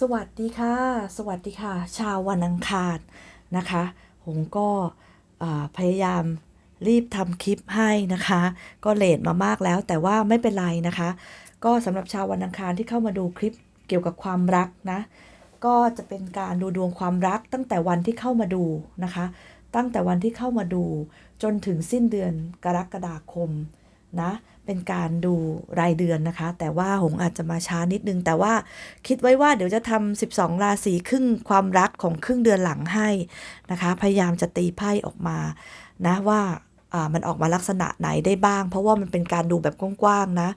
สวัสดีค่ะ สวัสดีค่ะ ชาววันอังคารนะคะหงก็พยายามรีบทำคลิปให้นะคะ ก็เลทมามากแล้วแต่ว่าไม่เป็นไรนะคะ ก็สำหรับชาววันอังคารที่เข้ามาดูคลิปเกี่ยวกับความรักนะ ก็จะเป็นการดูดวงความรักตั้งแต่วันที่เข้ามาดูนะคะ ตั้งแต่วันที่เข้ามาดูจนถึงสิ้นเดือนกรกฎาคมนะ เป็นการดูรายเดือนนะคะ แต่ว่าหงอาจจะมาช้านิดนึง แต่ว่าคิดไว้ว่าเดี๋ยวจะทำ12 ราศีครึ่งความรักของครึ่งเดือนหลังให้นะคะ พยายามจะตีไพ่ออกมานะว่าอ่ามันออกมาลักษณะไหนได้บ้าง เพราะว่ามันเป็นการดูแบบกว้างๆนะ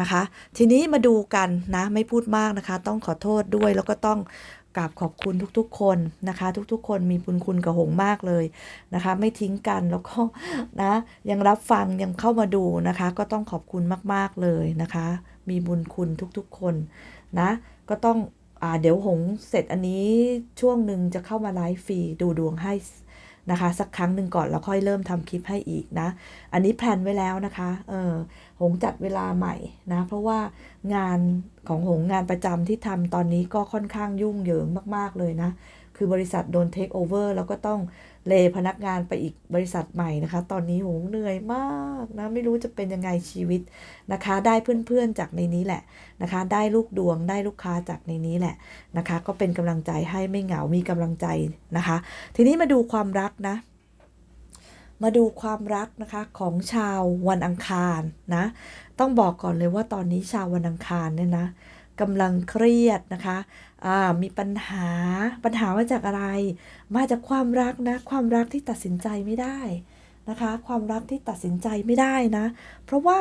นะคะ ทีนี้มาดูกันนะไม่พูดมากนะคะ ต้องขอโทษด้วยแล้วก็ต้อง กราบขอบคุณทุกๆ คนนะคะ ทุกๆ คนมีบุญคุณกับหงมากเลยนะคะ ไม่ทิ้งกันแล้วก็นะยังรับฟังยังเข้ามาดูนะคะ ก็ต้องขอบคุณมากๆเลยนะคะ มีบุญคุณทุกๆ คนนะก็ต้องอเดี๋ยวหงเสร็จอันนี้ช่วงหนึ่งจะเข้ามาไลฟ์ฟรีดูดวงให้ นะคะ สักครั้งหนึ่งก่อนแล้วค่อยเริ่มทำคลิปให้อีกนะ อันนี้แพลนไว้แล้วนะคะเออหงจัดเวลาใหม่นะ เพราะว่างานของหงงานประจำที่ทำตอนนี้ก็ค่อนข้างยุ่งเหยิงมาก ๆ เลยนะ คือบริษัทโดนเทคโอเวอร์แล้วก็ต้องเลพนักงานไปอีกบริษัทใหม่นะคะ ตอนนี้หงเหนื่อยมากนะ ไม่รู้จะเป็นยังไงชีวิตนะคะ ได้เพื่อนๆจากในนี้แหละนะคะ ได้ลูกดวงได้ลูกค้าจากในนี้แหละนะคะ ก็เป็นกำลังใจให้ไม่เหงา มีกำลังใจนะคะ ทีนี้มาดูความรักนะ มาดูความรักนะคะของชาววันอังคารนะ ต้องบอกก่อนเลยว่าตอนนี้ชาววันอังคารเนี่ยนะ กำลังเครียดนะคะอ่ามีปัญหาปัญหามาจากอะไร มาจากความรักนะ ความรักที่ตัดสินใจไม่ได้นะคะ ความรักที่ตัดสินใจไม่ได้นะ เพราะว่า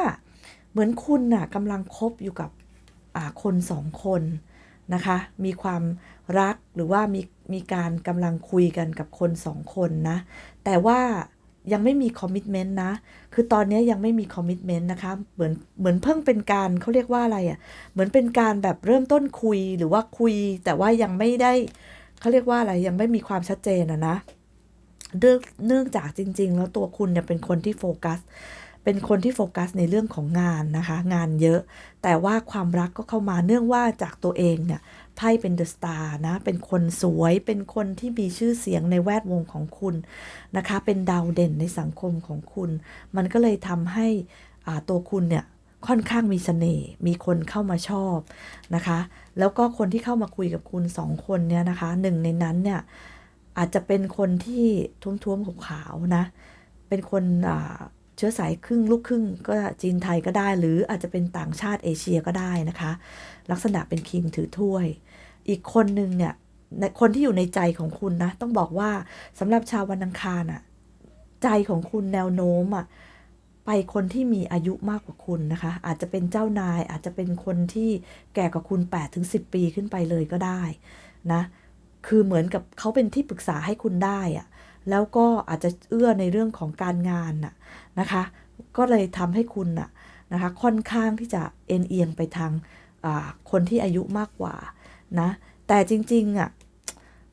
เหมือนคุณน่ะกำลังคบอยู่กับคนสองคนนะคะ มีความรักหรือว่ามีมีการกำลังคุยกันกับคนสองคนนะ แต่ว่า ยังไม่มีคอมมิชเมนต์นะ คือตอนนี้ยังไม่มีคอมมิชเมนต์นะคะ เหมือนเหมือนเพิ่งเป็นการเขาเรียกว่าอะไรอะ่ะ เหมือนเป็นการแบบเริ่มต้นคุยหรือว่าคุย แต่ว่ายังไม่ได้เขาเรียกว่าอะไรยังไม่มีความชัดเจนอะนะเนื่องเนื่องจากจริง ๆ แล้วตัวคุณเนี่ยเป็นคนที่โฟกัส เป็นคนที่โฟกัสในเรื่องของงานนะคะ งานเยอะ แต่ว่าความรักก็เข้ามาเนื่องว่าจากตัวเองเนี่ยไพ่เป็นเดอะสตาร์นะ เป็นคนสวย เป็นคนที่มีชื่อเสียงในแวดวงของคุณนะคะ เป็นดาวเด่นในสังคมของคุณ มันก็เลยทำให้ตัวคุณเนี่ยค่อนข้างมีเสน่ห์ มีคนเข้ามาชอบนะคะ แล้วก็คนที่เข้ามาคุยกับคุณสองคนเนี่ยนะคะ หนึ่งในนั้นเนี่ยอาจจะเป็นคนที่ท้วมๆขาวๆนะ เป็นคนอ่า เชื้อสายครึ่งลูกครึ่งก็จีนไทยก็ได้ หรืออาจจะเป็นต่างชาติเอเชียก็ได้นะคะ ลักษณะเป็นคิงถือถ้วย อีกคนหนึ่งเนี่ยคนที่อยู่ในใจของคุณนะ ต้องบอกว่าสำหรับชาววันอังคารอะใจของคุณแนวโน้มอะไปคนที่มีอายุมากกว่าคุณนะคะ อาจจะเป็นเจ้านายอาจจะเป็นคนที่แก่กว่าคุณ8ถึง10 ปีขึ้นไปเลยก็ได้นะ คือเหมือนกับเขาเป็นที่ปรึกษาให้คุณได้อะ แล้วก็อาจจะเอื้อในเรื่องของการงานน่ะนะคะ ก็เลยทำให้คุณน่ะนะคะค่อนข้างที่จะเอ็นเอียงไปทางคนที่อายุมากกว่านะแต่จริงๆอะ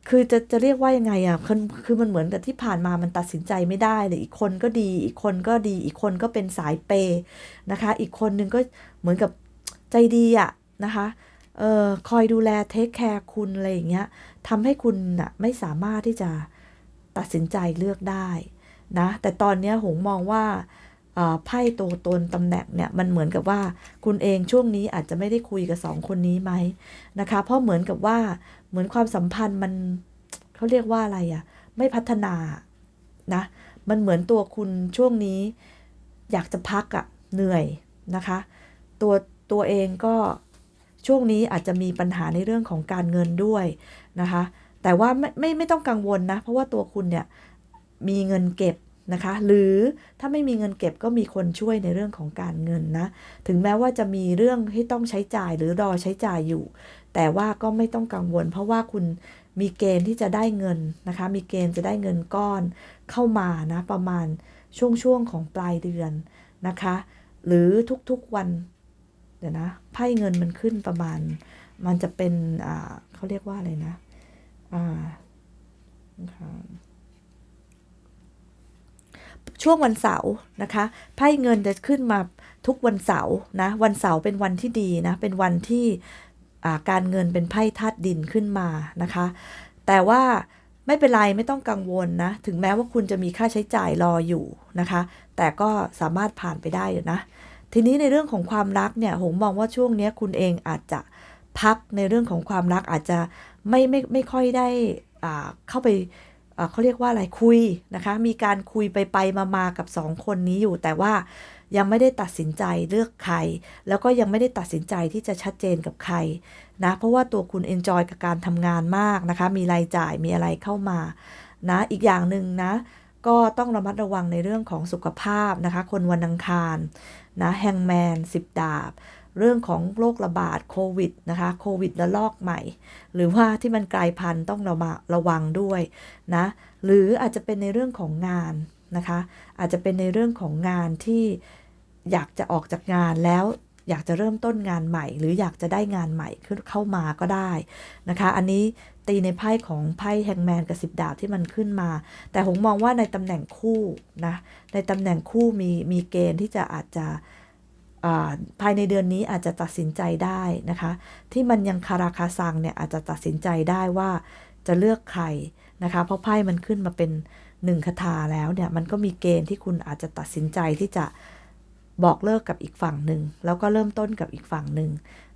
คือจะจะเรียกว่ายังไงอะคือคือมันเหมือนกับที่ผ่านมามันตัดสินใจไม่ได้เลยอีกคนก็ดี อีกคนก็ดี อีกคนก็เป็นสายเปนะคะ อีกคนนึงก็เหมือนกับใจดีอะนะคะเออคอยดูแลเทคแคร์คุณอะไรอย่างเงี้ยทำให้คุณน่ะไม่สามารถที่จะ ตัดสินใจเลือกได้นะ แต่ตอนนี้หงมองว่าไพ่ตัวตนตำแหน่งเนี่ยมันเหมือนกับว่าคุณเองช่วงนี้อาจจะไม่ได้คุยกับสองคนนี้ไหมนะคะ เพราะเหมือนกับว่าเหมือนความสัมพันธ์มันเขาเรียกว่าอะไรอะไม่พัฒนานะ มันเหมือนตัวคุณช่วงนี้ อยากจะพักอะเหนื่อยนะคะ ตัวตัวเองก็ช่วงนี้อาจจะมีปัญหาในเรื่องของการเงินด้วยนะคะ แต่ว่าไม่ไม่ไม่ต้องกังวลนะ เพราะว่าตัวคุณเนี่ยมีเงินเก็บนะคะ หรือถ้าไม่มีเงินเก็บก็มีคนช่วยในเรื่องของการเงินนะ ถึงแม้ว่าจะมีเรื่องที่ต้องใช้จ่ายหรือรอใช้จ่ายอยู่ แต่ว่าก็ไม่ต้องกังวล เพราะว่าคุณมีเกณฑ์ที่จะได้เงินนะคะ มีเกณฑ์จะได้เงินก้อนเข้ามานะประมาณช่วงช่วงของปลายเดือนนะคะ หรือทุกๆวัน เดี๋ยวนะไพ่เงินมันขึ้นประมาณ มันจะเป็นอ่าเขาเรียกว่าอะไรนะ อ่าช่วงวันเสาร์นะคะไพ่เงินจะขึ้นมาทุกวันเสาร์นะวันเสาร์เป็นวันที่ดีนะเป็นวันที่าการเงินเป็นไพ่ธาตุดินขึ้นมานะคะ แต่ว่าไม่เป็นไรไม่ต้องกังวลนะถึงแม้ว่าคุณจะมีค่าใช้จ่ายรออยู่นะคะ แต่ก็สามารถผ่านไปได้อยู่นะ ทีนี้ในเรื่องของความรักเนี่ยหงมองว่าช่วงนี้คุณเองอาจจะ พักในเรื่องของความรักอาจจะไม่ไม่ไม่ค่อยได้อ่าเข้าไปอ่าเขาเรียกว่าอะไรคุยนะคะ มีการคุยไปไปมามากับสองคนนี้อยู่ แต่ว่ายังไม่ได้ตัดสินใจเลือกใคร แล้วก็ยังไม่ได้ตัดสินใจที่จะชัดเจนกับใครนะ เพราะว่าตัวคุณเอนจอยกับการทำงานมากนะคะ มีรายจ่ายมีอะไรเข้ามานะ อีกอย่างหนึ่งนะ ก็ต้องระมัดระวังในเรื่องของสุขภาพนะคะ คนวันอังคารนะแฮงแมนสิบดาบ เรื่องของโรคระบาดโควิดนะคะโควิดระลอกใหม่ หรือว่าที่มันกลายพันธุ์ต้องระมาระวังด้วยนะหรืออาจจะเป็นในเรื่องของงานนะคะ อาจจะเป็นในเรื่องของงานที่อยากจะออกจากงานแล้วอยากจะเริ่มต้นงานใหม่ หรืออยากจะได้งานใหม่ขึ้นเข้ามาก็ได้นะคะ อันนี้ตีในไพ่ของไพ่แฮงแมนกับสิบดาบที่มันขึ้นมา แต่ผมมองว่าในตำแหน่งคู่นะในตำแหน่งคู่มีมีเกณฑ์ที่จะอาจจะ ภายในเดือนนี้อาจจะตัดสินใจได้นะคะ ที่มันยังคาราคาซังเนี่ยอาจจะตัดสินใจได้ว่าจะเลือกใครนะคะ เพราะไพ่มันขึ้นมาเป็นหนึ่งคาถาแล้วเนี่ยมันก็มีเกณฑ์ที่คุณอาจจะตัดสินใจที่จะบอกเลิกกับอีกฝั่งหนึ่งแล้วก็เริ่มต้นกับอีกฝั่งหนึ่ง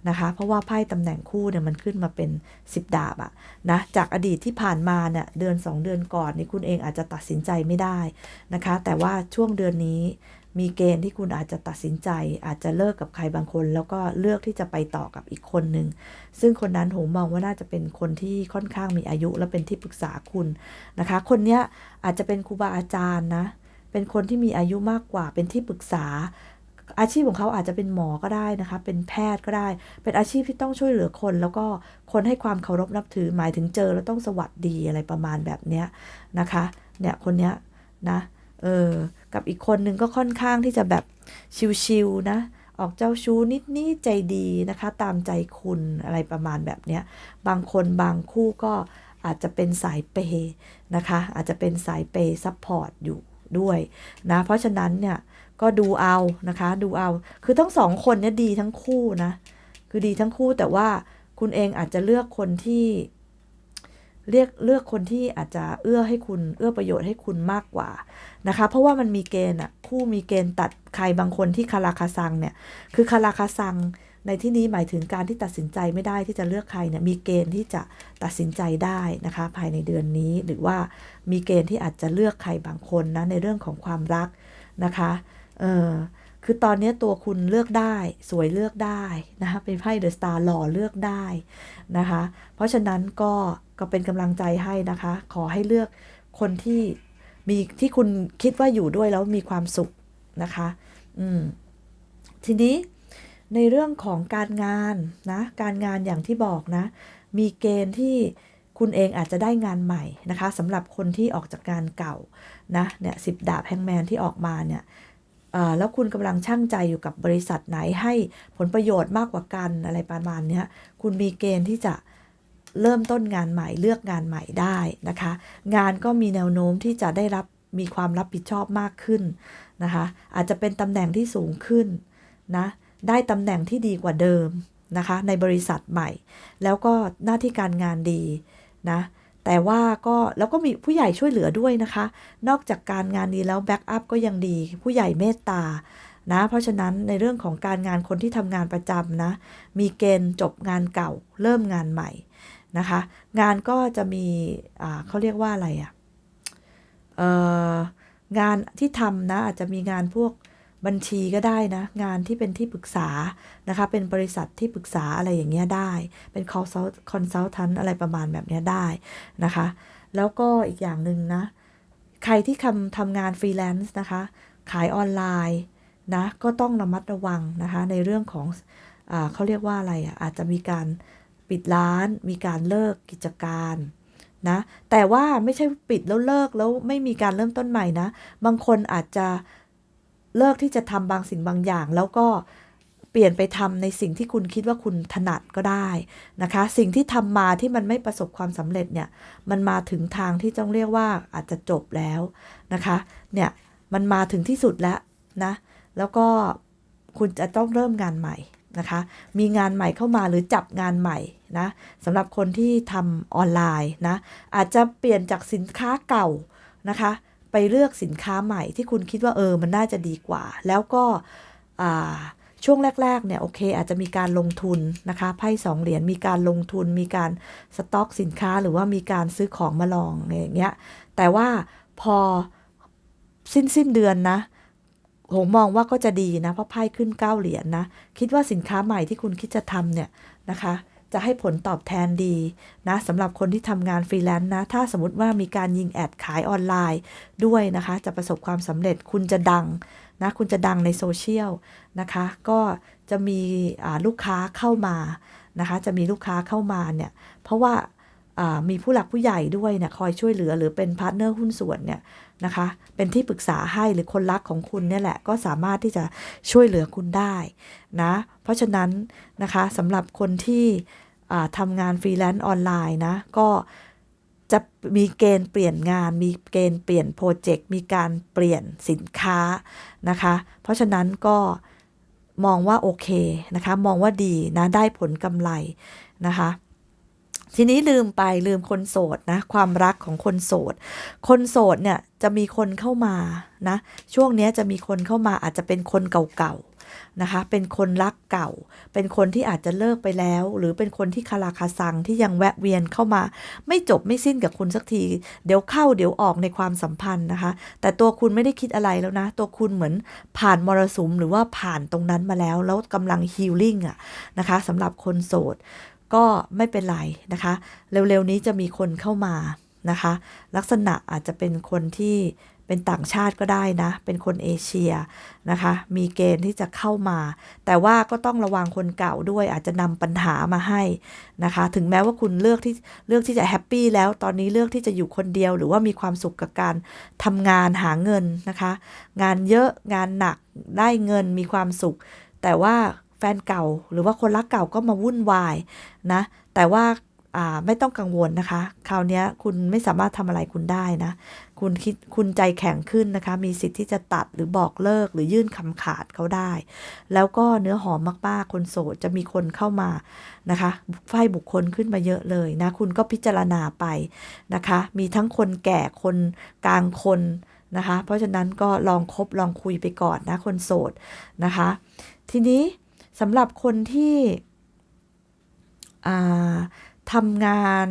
นะคะ เพราะว่าไพ่ตำแหน่งคู่เนี่ยมันขึ้นมาเป็น 10 ดาบอะนะจากอดีตที่ผ่านมาเนี่ยเดือน 2 เดือนก่อนนี่คุณเองอาจจะตัดสินใจไม่ได้นะคะ แต่ว่าช่วงเดือนนี้ มีเกณฑ์ที่คุณอาจจะตัดสินใจ อาจจะเลิกกับใครบางคน แล้วก็เลือกที่จะไปต่อกับอีกคนหนึ่งซึ่งคนนั้นผมมองว่าน่าจะเป็นคนที่ค่อนข้างมีอายุ และเป็นที่ปรึกษาคุณนะคะ คนเนี้ยอาจจะเป็นครูบาอาจารย์นะ เป็นคนที่มีอายุมากกว่าเป็นที่ปรึกษา อาชีพของเขาอาจจะเป็นหมอก็ได้นะคะ เป็นแพทย์ก็ได้ เป็นอาชีพที่ต้องช่วยเหลือคน แล้วก็คนให้ความเคารพนับถือหมายถึงเจอแล้วต้องสวัสดีอะไรประมาณแบบเนี้ยนะคะ เนี่ยคนเนี้ยนะ เออ กับอีกคนนึงก็ค่อนข้างที่จะแบบชิวๆนะ ออกเจ้าชู้นิดนี่ใจดีนะคะ ตามใจคุณอะไรประมาณแบบเนี้ย บางคนบางคู่ก็อาจจะเป็นสายเปย์นะคะ อาจจะเป็นสายเปย์ซัพพอร์ตอยู่ด้วยนะ เพราะฉะนั้นเนี่ยก็ดูเอานะคะ ดูเอา คือทั้งสองคนเนี่ยดีทั้งคู่นะ คือดีทั้งคู่แต่ว่าคุณเองอาจจะเลือกคนที่ เรียกเลือกคนที่อาจจะเอื้อให้คุณเอื้อประโยชน์ให้คุณมากกว่านะคะ เพราะว่ามันมีเกณฑ์อะคู่มีเกณฑ์ตัดใครบางคนที่คาราคาซังเนี่ยคือคาราคาซังในที่นี้หมายถึงการที่ตัดสินใจไม่ได้ที่จะเลือกใครเนี่ยมีเกณฑ์ที่จะตัดสินใจได้นะคะ ภายในเดือนนี้หรือว่ามีเกณฑ์ที่อาจจะเลือกใครบางคนนะในเรื่องของความรักนะคะเออ คือตอนนี้ตัวคุณเลือกได้ สวยเลือกได้นะคะเป็นไพ่เดอะสตาร์หล่อเลือกได้นะคะ เพราะฉะนั้นก็ก็เป็นกำลังใจให้นะคะ ขอให้เลือกคนที่มีที่คุณคิดว่าอยู่ด้วยแล้วมีความสุขนะคะ อืม ทีนี้ในเรื่องของการงานนะ การงานอย่างที่บอกนะ มีเกณฑ์ที่คุณเองอาจจะได้งานใหม่นะคะสำหรับคนที่ออกจากงานเก่านะเนี่ยสิบดาบแฮงแมนที่ออกมาเนี่ย แล้วคุณกำลังช่างใจอยู่กับบริษัทไหนให้ผลประโยชน์มากกว่ากันอะไรประมาณนี้คุณมีเกณฑ์ที่จะเริ่มต้นงานใหม่เลือกงานใหม่ได้นะคะ งานก็มีแนวโน้มที่จะได้รับมีความรับผิดชอบมากขึ้นนะคะ อาจจะเป็นตำแหน่งที่สูงขึ้นนะได้ตำแหน่งที่ดีกว่าเดิมนะคะ ในบริษัทใหม่ แล้วก็หน้าที่การงานดีนะ แต่ว่าก็แล้วก็มีผู้ใหญ่ช่วยเหลือด้วยนะคะ นอกจากการงานดีแล้วแบ็กอัพก็ยังดี ผู้ใหญ่เมตตานะ เพราะฉะนั้นในเรื่องของการงานคนที่ทำงานประจำนะ มีเกณฑ์จบงานเก่า เริ่มงานใหม่นะคะ งานก็จะมีเขาเรียกว่าอะไรอะ่ะงานที่ทำนะอาจจะมีงานพวก บัญชีก็ได้นะ งานที่เป็นที่ปรึกษานะคะ เป็นบริษัทที่ปรึกษาอะไรอย่างเงี้ยได้ เป็นคอนซัลทันอะไรประมาณแบบเนี้ยได้นะคะ แล้วก็อีกอย่างหนึ่งนะ ใครที่ทำทำงานฟรีแลนซ์นะคะ ขายออนไลน์นะ ก็ต้องระมัดระวังนะคะ ในเรื่องของอเขาเรียกว่าอะไรอะอาจจะมีการปิดร้าน มีการเลิกกิจการนะแต่ว่าไม่ใช่ปิดแล้วเลิกแล้วไม่มีการเริ่มต้นใหม่นะ บางคนอาจจะ เลิกที่จะทำบางสิ่งบางอย่าง แล้วก็เปลี่ยนไปทำในสิ่งที่คุณคิดว่าคุณถนัดก็ได้นะคะ สิ่งที่ทำมาที่มันไม่ประสบความสำเร็จเนี่ย มันมาถึงทางที่ต้องเรียกว่าอาจจะจบแล้วนะคะ เนี่ยมันมาถึงที่สุดแล้วนะ แล้วก็คุณจะต้องเริ่มงานใหม่นะคะ มีงานใหม่เข้ามาหรือจับงานใหม่นะสำหรับคนที่ทำออนไลน์นะ อาจจะเปลี่ยนจากสินค้าเก่านะคะ ไปเลือกสินค้าใหม่ที่คุณคิดว่าเออมันน่าจะดีกว่า แล้วก็ช่วงแรก ๆ เนี่ย โอเค อาจจะมีการลงทุนนะคะไพ่สองเหรียญมีการลงทุน มีการสต็อกสินค้าหรือว่ามีการซื้อของมาลองอย่างเงี้ยแต่ว่าพอสิ้นสิ้นเดือนนะหงมองว่าก็จะดีนะ เพราะไพ่ขึ้นเก้าเหรียญนะ คิดว่าสินค้าใหม่ที่คุณคิดจะทำเนี่ยนะคะ จะให้ผลตอบแทนดีนะสำหรับคนที่ทำงานฟรีแลนซ์นะ ถ้าสมมติว่ามีการยิงแอดขายออนไลน์ด้วยนะคะ จะประสบความสำเร็จคุณจะดังนะคุณจะดังในโซเชียลนะคะ ก็จะมีลูกค้าเข้ามานะคะ จะมีลูกค้าเข้ามาเนี่ย เพราะว่ามีผู้หลักผู้ใหญ่ด้วยเนี่ยคอยช่วยเหลือหรือเป็นพาร์ทเนอร์หุ้นส่วนเนี่ยนะคะ เป็นที่ปรึกษาให้หรือคนรักของคุณเนี่ยแหละก็สามารถที่จะช่วยเหลือคุณได้นะ เพราะฉะนั้นนะคะสำหรับคนที่ ทำงานฟรีแลนซ์ออนไลน์นะ ก็จะมีเกณฑ์เปลี่ยนงาน มีเกณฑ์เปลี่ยนโปรเจกต์ มีการเปลี่ยนสินค้านะคะ เพราะฉะนั้นก็มองว่าโอเคนะคะ มองว่าดีนะได้ผลกำไรนะคะทีนี้ลืมไปลืมคนโสดนะความรักของคนโสด คนโสดเนี่ยจะมีคนเข้ามานะช่วงนี้จะมีคนเข้ามาอาจจะเป็นคนเก่าๆ นะคะ เป็นคนรักเก่า เป็นคนที่อาจจะเลิกไปแล้ว หรือเป็นคนที่คาราคาซังที่ยังแวะเวียนเข้ามา ไม่จบไม่สิ้นกับคุณสักที เดี๋ยวเข้าเดี๋ยวออกในความสัมพันธ์นะคะ แต่ตัวคุณไม่ได้คิดอะไรแล้วนะ ตัวคุณเหมือนผ่านมรสุมหรือว่าผ่านตรงนั้นมาแล้ว แล้วกำลังฮีลลิ่งอะนะคะสำหรับคนโสด ก็ไม่เป็นไรนะคะ เร็วๆนี้จะมีคนเข้ามานะคะ ลักษณะอาจจะเป็นคนที่ เป็นต่างชาติก็ได้นะ เป็นคนเอเชียนะคะ มีเกณฑ์ที่จะเข้ามา แต่ว่าก็ต้องระวังคนเก่าด้วย อาจจะนำปัญหามาให้นะคะ ถึงแม้ว่าคุณเลือกที่เลือกที่จะแฮปปี้แล้ว ตอนนี้เลือกที่จะอยู่คนเดียว หรือว่ามีความสุขกับการทำงานหาเงินนะคะ งานเยอะงานหนักได้เงินมีความสุข แต่ว่าแฟนเก่าหรือว่าคนรักเก่าก็มาวุ่นวายนะ แต่ว่าอ่าไม่ต้องกังวลนะคะ คราวนี้คุณไม่สามารถทำอะไรคุณได้นะ คุณคิดคุณใจแข็งขึ้นนะคะ มีสิทธิ์ที่จะตัดหรือบอกเลิกหรือยื่นคำขาดเขาได้ แล้วก็เนื้อหอมมากๆ คนโสดจะมีคนเข้ามานะคะไฟบุคคลขึ้นมาเยอะเลยนะ คุณก็พิจารณาไปนะคะ มีทั้งคนแก่คนกลางคนนะคะ เพราะฉะนั้นก็ลองคบลองคุยไปก่อนนะคนโสดนะคะ ทีนี้สำหรับคนที่ทำงาน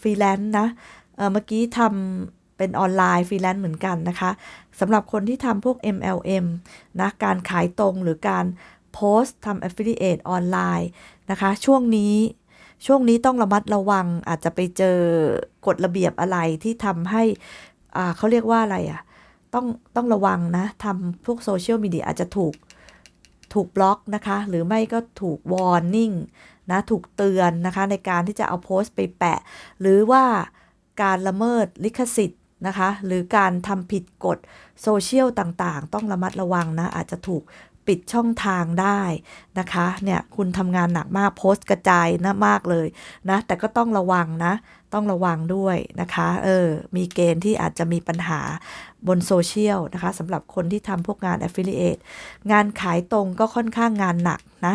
ฟรีแลนซ์นะเเมื่อกี้ทำ เป็นออนไลน์ฟรีแลนซ์เหมือนกันนะคะสำหรับคนที่ทำพวก MLM นะการขายตรงหรือการโพสต์ทำ Affiliate ออนไลน์นะคะ ช่วงนี้ช่วงนี้ต้องระมัดระวังอาจจะไปเจอกฎระเบียบอะไรที่ทำให้อ่าเขาเรียกว่าอะไรอะ่ะต้องต้องระวังนะทำพวกโซเชียลมีเดียอาจจะถูกถูกบล็อกนะคะ หรือไม่ก็ถูกวอร์นิ่งนะถูกเตือนนะคะในการที่จะเอาโพสต์ไปแปะ หรือว่าการละเมิดลิขสิทธิ์ นะคะ หรือการทำผิดกฎโซเชียลต่างๆ ต้องระมัดระวังนะ อาจจะถูกปิดช่องทางได้นะคะ เนี่ยคุณทำงานหนักมากโพสต์กระจายนะมากเลยนะ แต่ก็ต้องระวังนะ ต้องระวังด้วยนะคะ เออ มีเกณฑ์ที่อาจจะมีปัญหาบนโซเชียลนะคะสำหรับคนที่ทำพวกงาน Affiliate งานขายตรงก็ค่อนข้างงานหนักนะ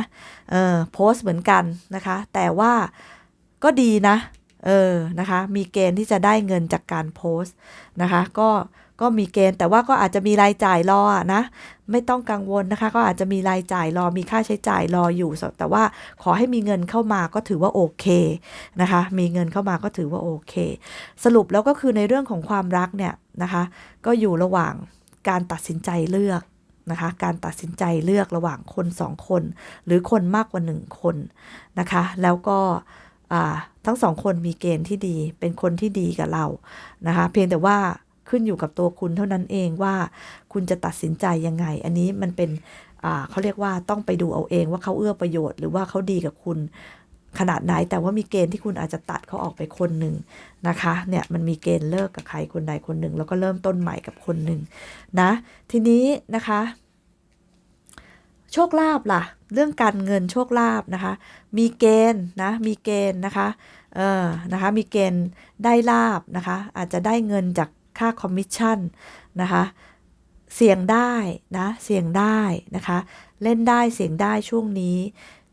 เออโพสต์เหมือนกันนะคะ แต่ว่าก็ดีนะ เออนะคะ มีเกณฑ์ที่จะได้เงินจากการโพสต์นะคะ ก็ก็มีเกณฑ์แต่ว่าก็อาจจะมีรายจ่ายรอนะ ไม่ต้องกังวลนะคะ ก็อาจจะมีรายจ่ายรอมีค่าใช้จ่ายรออยู่แต่ว่าขอให้มีเงินเข้ามาก็ถือว่าโอเคนะคะ มีเงินเข้ามาก็ถือว่าโอเค สรุปแล้วก็คือในเรื่องของความรักเนี่ยนะคะ ก็อยู่ระหว่างการตัดสินใจเลือกนะคะการตัดสินใจเลือกระหว่างคนสองคน หรือคนมากกว่าหนึ่งคนนะคะ แล้วก็ ทั้งสองคนมีเกณฑ์ที่ดี เป็นคนที่ดีกับเรานะคะ เพียงแต่ว่าขึ้นอยู่กับตัวคุณเท่านั้นเองว่าคุณจะตัดสินใจยังไง อันนี้มันเป็นเขาเรียกว่าต้องไปดูเอาเองว่าเขาเอื้อประโยชน์หรือว่าเขาดีกับคุณขนาดไหน แต่ว่ามีเกณฑ์ที่คุณอาจจะตัดเขาออกไปคนหนึ่งนะคะ เนี่ยมันมีเกณฑ์เลิกกับใครคนใดคนหนึ่ง แล้วก็เริ่มต้นใหม่กับคนหนึ่งนะ ทีนี้นะคะ โชคลาภล่ะ เรื่องการเงินโชคลาภนะคะ มีเกณฑ์นะ มีเกณฑ์นะคะ เออนะคะมีเกณฑ์ได้ลาบนะคะ อาจจะได้เงินจากค่าคอมมิชชั่นนะคะเสี่ยงได้นะเสี่ยงได้นะคะ เล่นได้เสี่ยงได้ช่วงนี้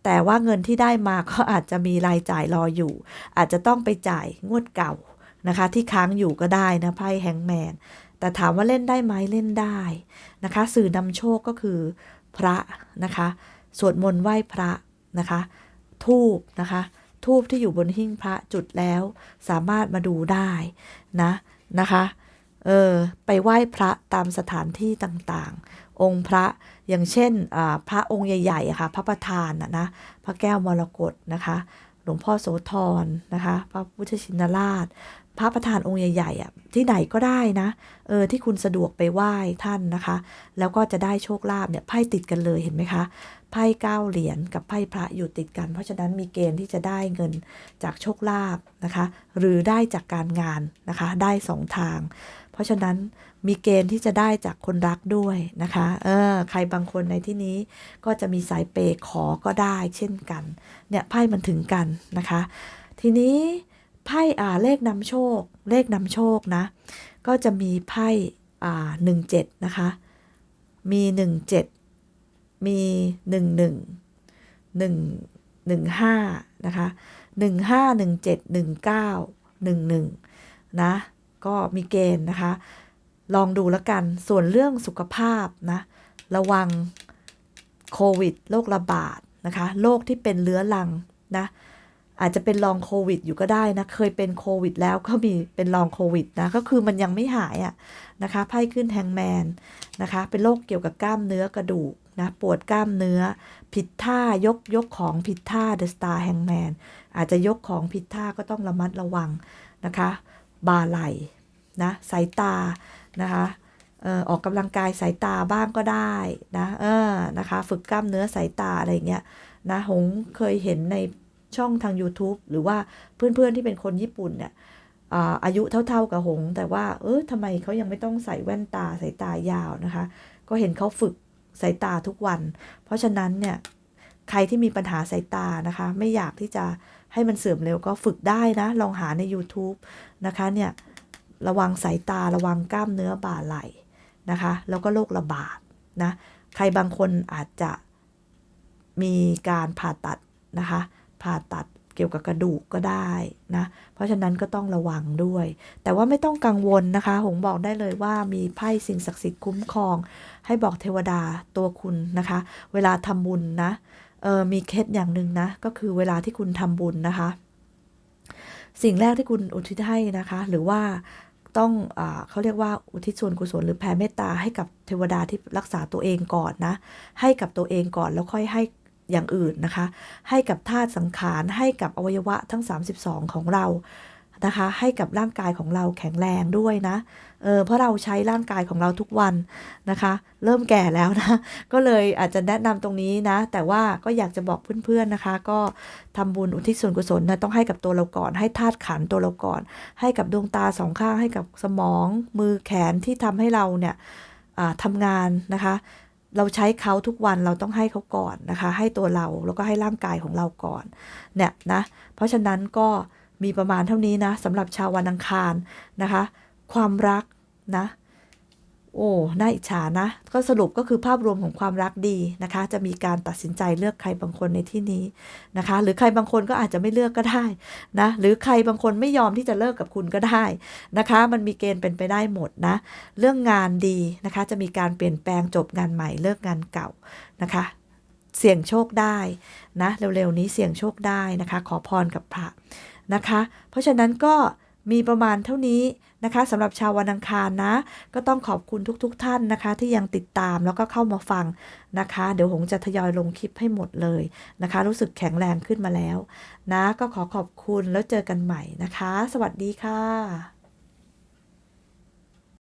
แต่ว่าเงินที่ได้มาก็อาจจะมีรายจ่ายรออยู่ อาจจะต้องไปจ่ายงวดเก่านะคะ ที่ค้างอยู่ก็ได้นะไพ่แฮงแมนแต่ถามว่าเล่นได้ไหมเล่นได้นะคะ สื่อนำโชคก็คือพระนะคะ สวดมนต์ไหว้พระนะคะ ทูบนะคะ ทูบที่อยู่บนหิ้งพระจุดแล้ว สามารถมาดูได้นะนะคะ เออไปไหว้พระตามสถานที่ต่างๆ องค์พระอย่างเช่นพระองค์ใหญ่ๆค่ะ พระประธานนะนะพระแก้วมรกตนะคะหลวงพ่อโสธรนะคะ พระพุทธชินราช พระประธานองค์ใหญ่ๆอะที่ไหนก็ได้นะเออที่คุณสะดวกไปไหว้ท่านนะคะ แล้วก็จะได้โชคลาภเนี่ยไพ่ติดกันเลยเห็นไหมคะ ไพ่เก้าเหรียญกับไพ่พระอยู่ติดกัน เพราะฉะนั้นมีเกณฑ์ที่จะได้เงินจากโชคลาภนะคะ หรือได้จากการงานนะคะ ได้สองทาง เพราะฉะนั้นมีเกณฑ์ที่จะได้จากคนรักด้วยนะคะ เออ ใครบางคนในที่นี้ก็จะมีสายเปย์ขอก็ได้เช่นกัน เนี่ยไพ่มันถึงกันนะคะ ทีนี้ไพ่อ่าเลขนำโชค เลขนำโชคนะ ก็จะมีไพ่อ่าหนึ่งเจ็ดนะคะ มีหนึ่งเจ็ด มีหนึ่งหนึ่งหนึ่งหนึ่งห้านะคะหนึ่งห้าหนึ่งเจ็ดหนึ่งเก้าหนึ่งหนึ่งนะ ก็มีเกณฑ์นะคะ ลองดูแล้วกัน ส่วนเรื่องสุขภาพนะ ระวังโควิดโรคระบาดนะคะ โรคที่เป็นเรื้อรังนะ อาจจะเป็นลองโควิดอยู่ก็ได้นะ เคยเป็นโควิดแล้วก็มีเป็นลองโควิดนะ ก็คือมันยังไม่หายอะนะคะ ไพ่ขึ้นแฮงแมนนะคะ เป็นโรคเกี่ยวกับกล้ามเนื้อกระดูก นะปวดกล้ามเนื้อ ผิดท่ายกยกของผิดท่า The Star Hangman อาจจะยกของผิดท่าก็ต้องระมัดระวังนะคะบาไหลนะสายตานะคะออกกำลังกายสายตาบ้างก็ได้นะเออนะคะฝึกกล้ามเนื้อสายตาอะไรเงี้ยนะหงเคยเห็นในช่องทาง YouTube หรือว่าเพื่อนๆที่เป็นคนญี่ปุ่นเนี่ยอายุเท่าๆกับหง แต่ว่าเออทำไมเขายังไม่ต้องใส่แว่นตาสายตายาวนะคะ ก็เห็นเขาฝึก สายตาทุกวัน เพราะฉะนั้นเนี่ยใครที่มีปัญหาสายตานะคะ ไม่อยากที่จะให้มันเสื่อมเร็วก็ฝึกได้นะ ลองหาใน YouTube นะคะเนี่ยระวังสายตาระวังกล้ามเนื้อบ่าไหล่นะคะ แล้วก็โรคระบาดนะใครบางคนอาจจะมีการผ่าตัดนะคะ ผ่าตัด เกี่ยวกับกระดูกก็ได้นะ เพราะฉะนั้นก็ต้องระวังด้วย แต่ว่าไม่ต้องกังวลนะคะ หงบอกได้เลยว่ามีไพ่สิ่งศักดิ์สิทธิ์คุ้มครอง ให้บอกเทวดาตัวคุณนะคะ เวลาทำบุญนะเออมีเคล็ดอย่างหนึ่งนะ ก็คือเวลาที่คุณทำบุญนะคะ สิ่งแรกที่คุณอุทิศให้นะคะ หรือว่าต้องอเขาเรียกว่าอุทิศส่วนกุศลหรือแผ่เมตตาให้กับเทวดาที่รักษาตัวเองก่อนนะ ให้กับตัวเองก่อนแล้วค่อยให้ อย่างอื่นนะคะ ให้กับธาตุสังขารให้กับอวัยวะทั้ง 32 ของเรานะคะ ให้กับร่างกายของเราแข็งแรงด้วยนะเออเพราะเราใช้ร่างกายของเราทุกวันนะคะ เริ่มแก่แล้วนะ ก็เลยอาจจะแนะนำตรงนี้นะ แต่ว่าก็อยากจะบอกเพื่อนๆนะคะ ก็ทำบุญอุทิศส่วนกุศลนะต้องให้กับตัวเราก่อน ให้ธาตุขันตัวเราก่อน ให้กับดวงตาสองข้างให้กับสมองมือแขนที่ทำให้เราเนี่ยทำงานนะคะ เราใช้เขาทุกวันเราต้องให้เขาก่อนนะคะ ให้ตัวเราแล้วก็ให้ร่างกายของเราก่อนเนี่ยนะเพราะฉะนั้นก็มีประมาณเท่านี้นะสำหรับชาววันอังคารนะคะ ความรักนะ โอ้น่าอิจฉานะ ก็สรุปก็คือภาพรวมของความรักดีนะคะ จะมีการตัดสินใจเลือกใครบางคนในที่นี้นะคะ หรือใครบางคนก็อาจจะไม่เลือกก็ได้นะ หรือใครบางคนไม่ยอมที่จะเลิกกับคุณก็ได้นะคะ มันมีเกณฑ์เป็นไปได้หมดนะ เรื่องงานดีนะคะ จะมีการเปลี่ยนแปลงจบงานใหม่เลิกงานเก่านะคะ เสี่ยงโชคได้นะ เร็วๆนี้เสี่ยงโชคได้นะคะ ขอพรกับพระนะคะ เพราะฉะนั้นก็ มีประมาณเท่านี้นะคะสำหรับชาววันอังคารนะ ก็ต้องขอบคุณทุกๆทท่านนะคะ ที่ยังติดตามแล้วก็เข้ามาฟังนะคะ เดี๋ยวหงจะทยอยลงคลิปให้หมดเลยนะคะ รู้สึกแข็งแรงขึ้นมาแล้วนะ ก็ขอขอบคุณแล้วเจอกันใหม่นะคะ สวัสดีค่ะ